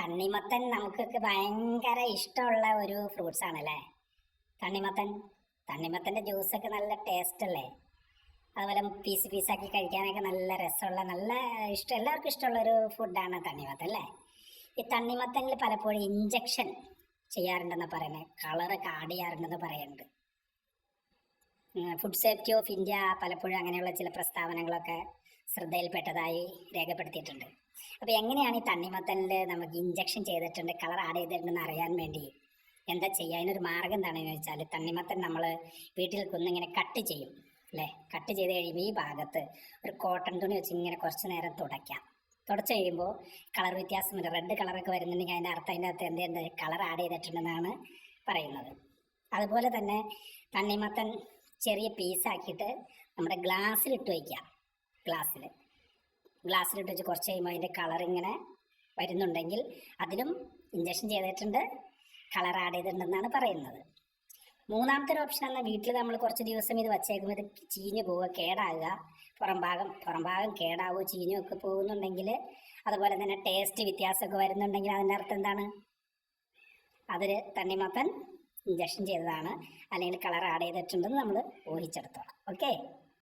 തണ്ണിമത്തൻ നമുക്കൊക്കെ ഭയങ്കര ഇഷ്ടമുള്ള ഒരു ഫ്രൂട്ട്സ് ആണല്ലേ? തണ്ണിമത്തൻ തണ്ണിമത്തന്റെ ജ്യൂസൊക്കെ നല്ല ടേസ്റ്റ് അല്ലേ? അതുപോലെ പീസ് പീസാക്കി കഴിക്കാനൊക്കെ നല്ല രസമുള്ള നല്ല ഇഷ്ടം എല്ലാവർക്കും ഇഷ്ടമുള്ള ഒരു ഫുഡാണ് തണ്ണിമത്തൻ അല്ലേ? ഈ തണ്ണിമത്തനിൽ പലപ്പോഴും ഇഞ്ചക്ഷൻ ചെയ്യാറുണ്ടെന്ന് പറയുന്നത് കളറ് കാടിയാറുണ്ടെന്ന് ചെയ്യാറുണ്ടെന്ന് പറയുന്നുണ്ട്. ഫുഡ് സേഫ്റ്റി ഓഫ് ഇന്ത്യ പലപ്പോഴും അങ്ങനെയുള്ള ചില പ്രസ്താവനകളൊക്കെ ശ്രദ്ധയിൽപ്പെട്ടതായി രേഖപ്പെടുത്തിയിട്ടുണ്ട്. അപ്പോൾ എങ്ങനെയാണ് ഈ തണ്ണിമത്തനിൽ നമുക്ക് ഇഞ്ചക്ഷൻ ചെയ്തിട്ടുണ്ട് കളർ ആഡ് ചെയ്തിട്ടുണ്ടെന്ന് അറിയാൻ വേണ്ടി? എന്താ ചെയ്യുക? അതിനൊരു മാർഗം എന്താണെന്ന് വെച്ചാൽ തണ്ണിമത്തൻ നമ്മൾ വീട്ടിൽ കുന്നിങ്ങനെ കട്ട് ചെയ്യും അല്ലേ? കട്ട് ചെയ്ത് കഴിയുമ്പോൾ ഈ ഭാഗത്ത് ഒരു കോട്ടൺ തുണി വെച്ച് ഇങ്ങനെ കുറച്ച് നേരം തുടയ്ക്കാം. തുടച്ച് കഴിയുമ്പോൾ കളർ വ്യത്യാസം വരും. റെഡ് കളറൊക്കെ വരുന്നുണ്ടെങ്കിൽ അതിന്റെ അർത്ഥം അതിന്റെ അകത്ത് എന്ത് കളർ ആഡ് ചെയ്തിട്ടുണ്ടെന്നാണ് പറയുന്നത്. അതുപോലെ തന്നെ തണ്ണിമത്തൻ ചെറിയ പീസാക്കിയിട്ട് നമ്മുടെ ഗ്ലാസ്സിലിട്ട് വയ്ക്കാം ഗ്ലാസ്സിൽ ഗ്ലാസ്സിലിട്ട് വെച്ച് കുറച്ച് കഴിയുമ്പോൾ അതിന്റെ കളർ ഇങ്ങനെ വരുന്നുണ്ടെങ്കിൽ അതിലും ഇഞ്ചക്ഷൻ ചെയ്തിട്ടുണ്ട് കളർ ആഡ് ചെയ്തിട്ടുണ്ടെന്നാണ് പറയുന്നത്. മൂന്നാമത്തെ ഒരു ഓപ്ഷൻ എന്നാൽ വീട്ടിൽ നമ്മൾ കുറച്ച് ദിവസം ഇത് വച്ചേക്കുമ്പോൾ ഇത് ചീഞ്ഞു പോവുക കേടാകുക. പുറം ഭാഗം പുറം ഭാഗം കേടാവുക ചീഞ്ഞൊക്കെ പോകുന്നുണ്ടെങ്കിൽ അതുപോലെ തന്നെ ടേസ്റ്റ് വ്യത്യാസമൊക്കെ വരുന്നുണ്ടെങ്കിൽ അതിന്റെ അർത്ഥം എന്താണ്? അതിൽ തണ്ണിമത്തൻ ഇഞ്ചക്ഷൻ ചെയ്തതാണ്. അല്ലെങ്കിൽ കളർ ആഡ് ചെയ്തിട്ടുണ്ടെന്ന് നമ്മൾ ഊഹിച്ചെടുത്തോളാം. ഓക്കെ